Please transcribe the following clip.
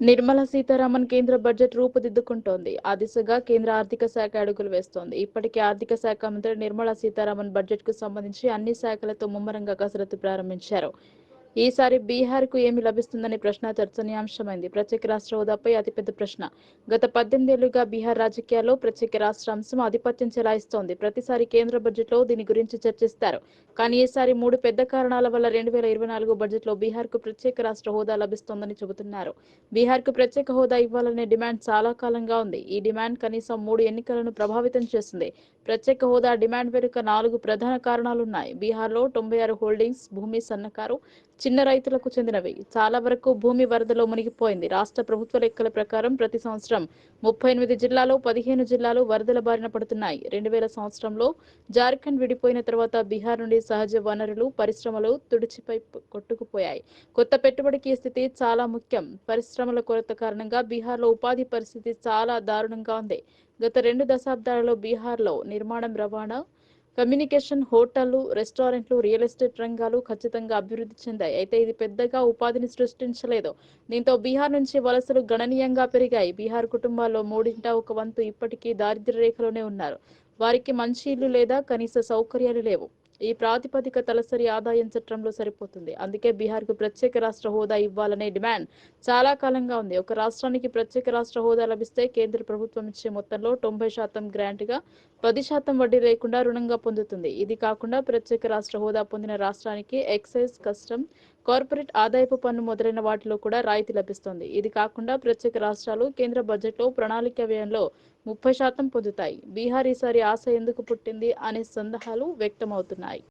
నిర్మలా సీతారామన్ కేంద్ర బడ్జెట్ రూపుదిద్దుకుంటోంది. ఆ దిశగా కేంద్ర ఆర్థిక శాఖ అడుగులు వేస్తోంది. ఇప్పటికే ఆర్థిక శాఖ మంత్రి నిర్మలా సీతారామన్ బడ్జెట్కు సంబంధించి అన్ని శాఖలతో ముమ్మరంగా కసరత్తు ప్రారంభించారు. ఈసారి బీహార్కు ఏమి లభిస్తుందనే ప్రశ్న చర్చనీయాంశమైంది. ప్రత్యేక రాష్ట్ర హోదాపై అతిపెద్ద ప్రశ్న. గత పద్దెనిమిదేళ్ళుగా బీహార్ రాజకీయాల్లో ప్రత్యేక రాష్ట్ర అంశం ఆధిపత్యం చెలాయిస్తోంది. ప్రతిసారి కేంద్ర బడ్జెట్లో దీని గురించి చర్చిస్తారు. కానీ ఈసారి మూడు పెద్ద కారణాల వల్ల రెండు వేల ఇరవై నాలుగు బడ్జెట్లో బీహార్కు ప్రత్యేక రాష్ట్ర హోదా లభిస్తోందని చెబుతున్నారు. బీహార్కు ప్రత్యేక హోదా ఇవ్వాలనే డిమాండ్ చాలా కాలంగా ఉంది. ఈ డిమాండ్ కనీసం మూడు ఎన్నికలను ప్రభావితం చేసింది. ప్రత్యేక హోదా డిమాండ్ వెనుక నాలుగు ప్రధాన కారణాలున్నాయి. బీహార్లో తొంభై ఆరు హోల్డింగ్స్ భూమి సన్నకారు చిన్న రైతులకు చెందినవి. చాలా వరకు భూమి వరదలో మునిగిపోయింది. రాష్ట్ర ప్రభుత్వ లెక్కల ప్రకారం ప్రతి సంవత్సరం ముప్పై ఎనిమిది జిల్లాలో పదిహేను జిల్లాలు వరదల బారిన పడుతున్నాయి. రెండు వేల సంవత్సరంలో జార్ఖండ్ విడిపోయిన తర్వాత బీహార్ నుండి సహజ వనరులు పరిశ్రమలు తుడిచిపై కొట్టుకుపోయాయి. కొత్త పెట్టుబడికి స్థితి చాలా ముఖ్యం. పరిశ్రమల కొరత కారణంగా బీహార్లో ఉపాధి పరిస్థితి చాలా దారుణంగా ఉంది. గత రెండు దశాబ్దాలలో బీహార్లో నిర్మాణం రవాణా కమ్యూనికేషన్ హోటళ్ళు రెస్టారెంట్లు రియల్ ఎస్టేట్ రంగాలు ఖచ్చితంగా అభివృద్ధి చెందాయి. అయితే ఇది పెద్దగా ఉపాధిని సృష్టించలేదు. దీంతో బీహార్ నుంచి వలసలు గణనీయంగా పెరిగాయి. బీహార్ కుటుంబాల్లో మూడింట ఒక వంతు ఇప్పటికీ దారిద్ర్య రేఖలోనే ఉన్నారు. వారికి మంచి ఇల్లు లేదా కనీస సౌకర్యాలు లేవు. ఈ ప్రాతిపదిక తలసరి ఆదాయం చట్టంలో సరిపోతుంది. అందుకే బీహార్కు ప్రత్యేక రాష్ట్ర హోదా ఇవ్వాలనే డిమాండ్ చాలా కాలంగా ఉంది. ఒక రాష్ట్రానికి ప్రత్యేక రాష్ట్ర హోదా లభిస్తే కేంద్ర ప్రభుత్వం ఇచ్చే మొత్తంలో తొంభై శాతం గ్రాంట్గా పది శాతం వడ్డీ లేకుండా రుణంగా పొందుతుంది. ఇది కాకుండా ప్రత్యేక రాష్ట్ర హోదా పొందిన రాష్ట్రానికి ఎక్సైజ్ కస్టమ్ కార్పొరేట్ ఆదాయపు పన్ను మొదలైన వాటిలో కూడా రాయితీ లభిస్తుంది. ఇది కాకుండా ప్రత్యేక రాష్ట్రాలు కేంద్ర బడ్జెట్లో ప్రణాళిక వ్యయంలో ముప్పై శాతం పొందుతాయి. బీహార్ ఈసారి ఆశ ఎందుకు పుట్టింది అనే సందేహాలు వ్యక్తమవుతున్నాయి.